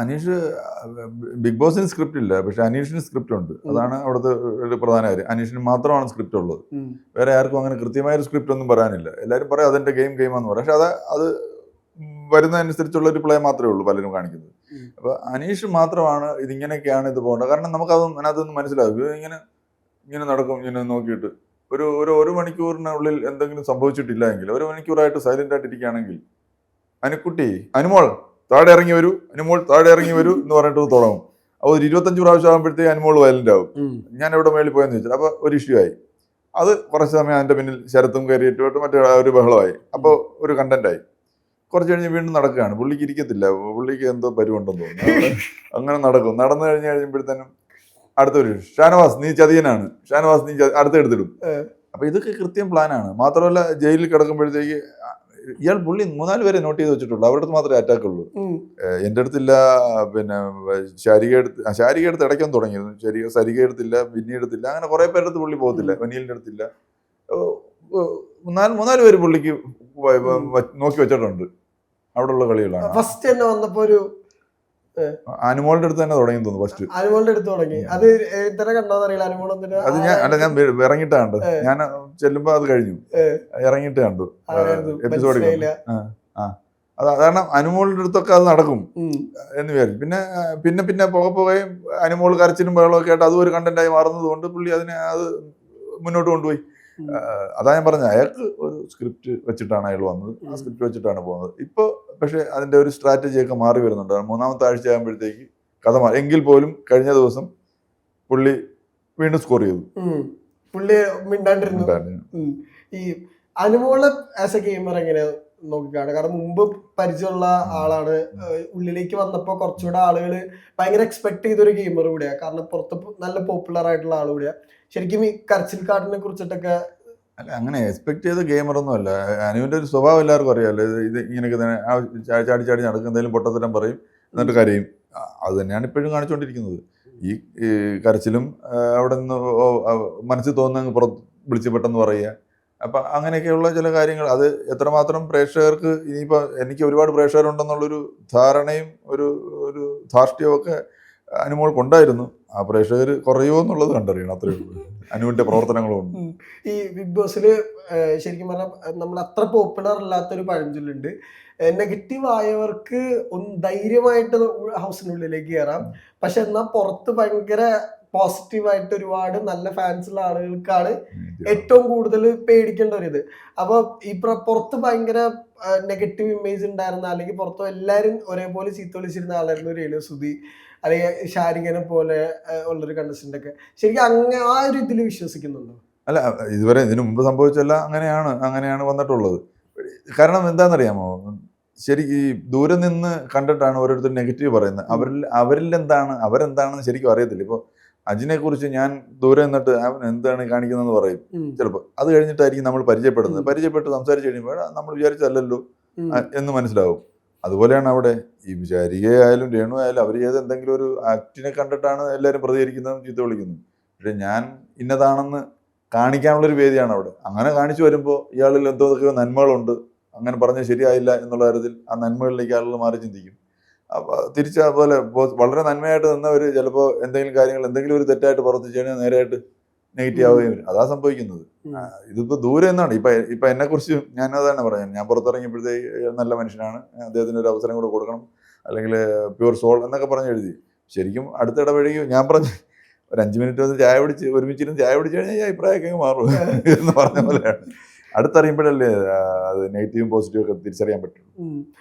Aneesh big ബോസിന് script ഇല്ല പക്ഷെ അനീഷിന് സ്ക്രിപ്റ്റ് ഉണ്ട്. അതാണ് അവിടുത്തെ ഒരു പ്രധാന കാര്യം. അനീഷിന് മാത്രമാണ് സ്ക്രിപ്റ്റ് ഉള്ളത്. വേറെ ആർക്കും അങ്ങനെ കൃത്യമായ ഒരു സ്ക്രിപ്റ്റ് ഒന്നും പറയാനില്ല. എല്ലാവരും പറയും അതിന്റെ ഗെയിം ഗെയിമാന്ന് പറയും. പക്ഷെ അത് അത് വരുന്നതനുസരിച്ചുള്ള ഒരു പ്ലേ മാത്രമേ ഉള്ളൂ പലരും കാണിക്കുന്നത്. അപ്പൊ അനീഷ് മാത്രമാണ് ഇതിങ്ങനെയൊക്കെയാണ് ഇത് പോകേണ്ടത്. കാരണം നമുക്കതൊന്നും അതിനകത്തൊന്നും മനസ്സിലാവും. ഇങ്ങനെ ഇങ്ങനെ നടക്കും ഇങ്ങനെ നോക്കിയിട്ട്. ഒരു ഒരു ഒരു മണിക്കൂറിനുള്ളിൽ എന്തെങ്കിലും സംഭവിച്ചിട്ടില്ല എങ്കിൽ ഒരു മണിക്കൂറായിട്ട് സൈലന്റ് ആയിട്ട് ഇരിക്കുകയാണെങ്കിൽ അനുക്കുട്ടി അനുമോൾ താഴെ ഇറങ്ങി വരൂ അനുമോൾ താഴെ ഇറങ്ങി വരൂ എന്ന് പറഞ്ഞിട്ട് തുടങ്ങും. അപ്പോൾ ഒരു ഇരുപത്തഞ്ച് പ്രാവശ്യം ആകുമ്പോഴത്തേക്ക് അനുമോൾ വയലന്റ് ആവും. ഞാൻ എവിടെ മേളിൽ പോയെന്ന് ചോദിച്ചാൽ അപ്പോൾ ഒരു ഇഷ്യൂ ആയി. അത് കുറച്ച് സമയം അതിന്റെ പിന്നിൽ ശരത്തും കയറിയിട്ട് മറ്റേ ഒരു ബഹളമായി. അപ്പോൾ ഒരു കണ്ടന്റ് ആയി. കുറച്ച് കഴിഞ്ഞ് വീണ്ടും നടക്കുകയാണ്. പുള്ളിക്ക് ഇരിക്കത്തില്ല. പുള്ളിക്ക് എന്തോ പരിവുണ്ടെന്ന് തോന്നുന്നു. അങ്ങനെ നടക്കും. നടന്നു കഴിഞ്ഞ് കഴിയുമ്പോഴത്തേനും അടുത്തൊരു ഷാനവാസ് നീ ചതിയനാണ്. ഷാനവാസ് നീ അടുത്തെടുത്തിടും അടുത്ത് എടുത്തിടും. അപ്പൊ ഇതൊക്കെ കൃത്യം പ്ലാനാണ് മാത്രമല്ല ജയിലിൽ കിടക്കുമ്പോഴത്തേക്ക് ഇയാൾ പുള്ളി മൂന്നാൽ പേരെ നോട്ട് ചെയ്ത് വെച്ചിട്ടുള്ളൂ. അവരുടെ അടുത്ത് മാത്രമേ അറ്റാക്ക് ഉള്ളൂ. എന്റെ അടുത്തില്ല പിന്നെ ശാരിക എടുത്ത് ശാരിക എടുത്ത് ഇടയ്ക്കാൻ തുടങ്ങിയിരുന്നു. ശരിക സരിക എടുത്തില്ല ബിന്നി എടുത്തില്ല അങ്ങനെ കുറെ പേരുടെ അടുത്ത് പുള്ളി പോകത്തില്ല. വനീലിന്റെ അടുത്തില്ല. മൂന്നാൽ മൂന്നാൽ പേര് പുള്ളിക്ക് നോക്കി വെച്ചിട്ടുണ്ട്. അവിടെയുള്ള കളികളാണ്. ഫസ്റ്റ് തന്നെ വന്നപ്പോ ഒരു അനുമോളുടെ അടുത്ത് തന്നെ തുടങ്ങി തോന്നുന്നു ഫസ്റ്റ് അനുമോളുടെ അടുത്ത് തുടങ്ങി. അത് ഇത്ര കണ്ടോന്ന് അറിയില്ല. അനുമോൾ അത് ഞാൻ അല്ല ഞാൻ കണ്ടു ഞാൻ ചെല്ലുമ്പോ അത് കഴിഞ്ഞു. ഇറങ്ങിട്ട് കണ്ടു. എപ്പിസോഡ് കാരണം അനുമോളുടെ അടുത്തൊക്കെ അത് നടക്കും. എന്ന് വിചാരിച്ചു പിന്നെ പിന്നെ പിന്നെ പോകെ പോകുകയും അനുമോൾ കരച്ചിലും ബഹളമൊക്കെ ആയിട്ട് അതും ഒരു കണ്ടന്റായി മാറുന്നത് കൊണ്ട് പുള്ളി അതിനെ അത് മുന്നോട്ട് കൊണ്ടുപോയി. അതാ ഞാൻ പറഞ്ഞ അയാൾക്ക് ഒരു സ്ക്രിപ്റ്റ് വെച്ചിട്ടാണ് അയാൾ വന്നത്. ആ സ്ക്രിപ്റ്റ് വെച്ചിട്ടാണ് പോകുന്നത്. ഇപ്പോൾ പക്ഷേ അതിന്റെ ഒരു സ്ട്രാറ്റജിയൊക്കെ മാറി വരുന്നുണ്ട്. മൂന്നാമത്തെ ആഴ്ച ആകുമ്പോഴത്തേക്ക് കഥ മാറി എങ്കിൽ പോലും കഴിഞ്ഞ ദിവസം പുള്ളി വീണ്ടും സ്കോർ ചെയ്തു. പുള്ളി മിണ്ടാണ്ടിരുന്നു. ഈ അനുമോൾ ആസ് എ ഗെയിമർ എങ്ങനെ നോക്കിക്കാണ് കാരണം മുമ്പ് പരിചയമുള്ള ആളാണ്. ഉള്ളിലേക്ക് വന്നപ്പോൾ കുറച്ചുകൂടെ ആളുകൾ ഭയങ്കര എക്സ്പെക്ട് ചെയ്തൊരു ഗെയിമർ കൂടിയാണ് കാരണം പുറത്ത് നല്ല പോപ്പുലർ ആയിട്ടുള്ള ആൾ കൂടിയാണ് ശരിക്കും ഈ കരച്ചിൽ കാർഡിനെ കുറിച്ചിട്ടൊക്കെ അല്ല അങ്ങനെ എക്സ്പെക്ട് ചെയ്ത ഗെയിമറൊന്നും അല്ല. അനുവിന്റെ ഒരു സ്വഭാവം എല്ലാവർക്കും അറിയാമല്ലോ ഇത് ഇങ്ങനെയൊക്കെ തന്നെ ചാടി ചാടി നടക്കും എന്തെങ്കിലും പൊട്ടത്തരം പറയും എന്നിട്ട് കരയും. അത് തന്നെയാണ് ഇപ്പോഴും കാണിച്ചുകൊണ്ടിരിക്കുന്നത് ഈ കരച്ചിലും അവിടെ നിന്ന് മനസ്സിൽ തോന്നുന്ന പുറത്ത് വിളിച്ച് പെട്ടെന്ന് പറയുക. അപ്പം അങ്ങനെയൊക്കെയുള്ള ചില കാര്യങ്ങൾ അത് എത്രമാത്രം പ്രേക്ഷകർക്ക് ഇനിയിപ്പോൾ എനിക്ക് ഒരുപാട് പ്രേക്ഷകരുണ്ടെന്നുള്ളൊരു ധാരണയും ഒരു ഒരു ധാർഷ്ട്യവും ഒക്കെ അനുമോൾക്കുണ്ടായിരുന്നു. ആ പ്രേക്ഷകർ കുറയുമോ എന്നുള്ളത് കണ്ടറിയണം അത്രയേ ഉള്ളൂ. അനുവിന്റെ പ്രവർത്തനങ്ങളും. ഈ ബിഗ് ബോസിൽ ശരിക്കും പറഞ്ഞാൽ നമ്മൾ അത്ര പോപ്പുലർ അല്ലാത്തൊരു പഴഞ്ചൊല്ലുണ്ട്. നെഗറ്റീവ് ആയവർക്ക് ഒന്ന് ധൈര്യമായിട്ട് ഹൗസിനുള്ളിലേക്ക് കയറാം പക്ഷെ എന്നാൽ പുറത്ത് ഭയങ്കര പോസിറ്റീവായിട്ട് ഒരുപാട് നല്ല ഫാൻസുള്ള ആളുകൾക്കാണ് ഏറ്റവും കൂടുതൽ പേടിക്കേണ്ട ഒരു ഇത്. അപ്പൊ ഈ പുറത്ത് ഭയങ്കര നെഗറ്റീവ് ഇമേജ് ഉണ്ടായിരുന്ന അല്ലെങ്കിൽ പുറത്ത് എല്ലാവരും ഒരേപോലെ ചീത്ത വിളിച്ചിരുന്ന ആളായിരുന്നു രേണു സുധി. അല്ലെങ്കിൽ ഷാരിങ്ങനെ പോലെ ഉള്ളൊരു കണ്ടസ്റ്റന്റ് ഒക്കെ. ശരിക്കും അങ്ങനെ ആ ഒരു ഇതിൽ വിശ്വസിക്കുന്നുണ്ടോ? അല്ല ഇതുവരെ ഇതിനു മുമ്പ് സംഭവിച്ചല്ല അങ്ങനെയാണ് അങ്ങനെയാണ് വന്നിട്ടുള്ളത്. കാരണം എന്താണെന്നറിയാമോ? ശരി ഈ ദൂരെ നിന്ന് കണ്ടിട്ടാണ് ഓരോരുത്തർ നെഗറ്റീവ് പറയുന്നത്. അവരിൽ അവരിൽ എന്താണ് അവരെന്താണെന്ന് ശരിക്കും അറിയത്തില്ല. ഇപ്പോൾ അജിനെ കുറിച്ച് ഞാൻ ദൂരെ നിന്നിട്ട് അവൻ എന്താണ് കാണിക്കുന്നതെന്ന് പറയും. ചിലപ്പോൾ അത് കഴിഞ്ഞിട്ടായിരിക്കും നമ്മൾ പരിചയപ്പെടുന്നത്. പരിചയപ്പെട്ട് സംസാരിച്ചു കഴിയുമ്പോൾ നമ്മൾ വിചാരിച്ചതല്ലല്ലോ എന്ന് മനസ്സിലാവും. അതുപോലെയാണ് അവിടെ. ഈ വിചാരികയായാലും രേണു ആയാലും അവർ ചെയ്ത എന്തെങ്കിലും ഒരു ആക്ടിനെ കണ്ടിട്ടാണ് എല്ലാവരും പ്രതികരിക്കുന്നതും ചീത്ത വിളിക്കുന്നതും. പക്ഷെ ഞാൻ ഇന്നതാണെന്ന് കാണിക്കാനുള്ളൊരു വേദിയാണ് അവിടെ. അങ്ങനെ കാണിച്ചു വരുമ്പോൾ ഇയാളിൽ എന്തൊക്കെയോ നന്മകളുണ്ട്. അങ്ങനെ പറഞ്ഞ് ശരിയായില്ല എന്നുള്ള കാര്യത്തിൽ ആ നന്മകളിലേക്ക് ആളുകൾ മാറി ചിന്തിക്കും. അപ്പോൾ തിരിച്ച് അതുപോലെ വളരെ നന്മയായിട്ട് നിന്നവർ ചിലപ്പോൾ എന്തെങ്കിലും കാര്യങ്ങൾ എന്തെങ്കിലും ഒരു തെറ്റായിട്ട് പ്രവർത്തിച്ചു കഴിഞ്ഞാൽ നേരെയായിട്ട് നെഗറ്റീവ് ആവുകയും വരും. അതാ സംഭവിക്കുന്നത്. ഇതിപ്പോ ദൂരെ നിന്നാണ്. ഇപ്പൊ ഇപ്പൊ എന്നെ കുറിച്ച് ഞാൻ അതാണ് പറയാൻ ഞാൻ പുറത്തിറങ്ങിയപ്പോഴത്തേക്ക് നല്ല മനുഷ്യനാണ്. അദ്ദേഹത്തിന് ഒരു അവസരം കൂടെ കൊടുക്കണം. അല്ലെങ്കിൽ പ്യൂർ സോൾ എന്നൊക്കെ പറഞ്ഞ് എഴുതി. ശരിക്കും അടുത്ത ഇടപഴകി ഞാൻ പറഞ്ഞു ഒരു അഞ്ച് മിനിറ്റ് വന്ന് ചായ പിടിച്ച് ഒരുമിച്ചിരുന്ന് ചായ പിടിച്ച് കഴിഞ്ഞാൽ ഈ അഭിപ്രായമൊക്കെ മാറും എന്ന് പറഞ്ഞ പോലെയാണ്. അടുത്തറിയുമ്പോഴല്ലേ അത് നെഗറ്റീവും പോസിറ്റീവും ഒക്കെ തിരിച്ചറിയാൻ പറ്റും ഉം.